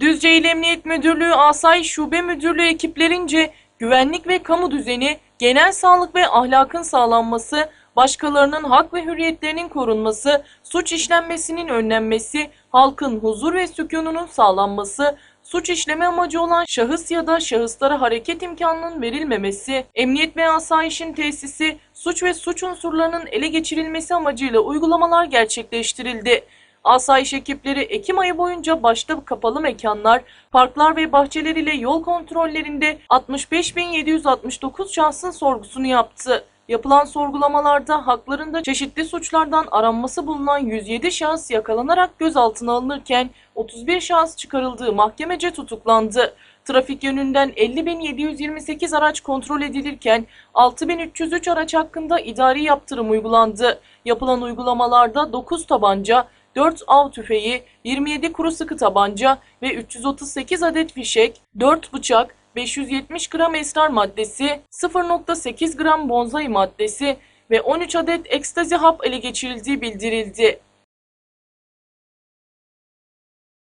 Düzce İl Emniyet Müdürlüğü Asayiş Şube Müdürlüğü ekiplerince güvenlik ve kamu düzeni, genel sağlık ve ahlakın sağlanması, başkalarının hak ve hürriyetlerinin korunması, suç işlenmesinin önlenmesi, halkın huzur ve sükununun sağlanması, suç işleme amacı olan şahıs ya da şahıslara hareket imkanının verilmemesi, emniyet ve asayişin tesisi, suç ve suç unsurlarının ele geçirilmesi amacıyla uygulamalar gerçekleştirildi. Asayiş ekipleri Ekim ayı boyunca başta kapalı mekanlar, parklar ve bahçeler ile yol kontrollerinde 65.769 şahsın sorgusunu yaptı. Yapılan sorgulamalarda haklarında çeşitli suçlardan aranması bulunan 107 şahıs yakalanarak gözaltına alınırken 31 şahıs çıkarıldığı mahkemece tutuklandı. Trafik yönünden 50.728 araç kontrol edilirken 6.303 araç hakkında idari yaptırım uygulandı. Yapılan uygulamalarda 9 tabanca, 4 av tüfeği, 27 kuru sıkı tabanca ve 338 adet fişek, 4 bıçak, 570 gram esrar maddesi, 0.8 gram bonzai maddesi ve 13 adet ekstazi hap ele geçirildiği bildirildi.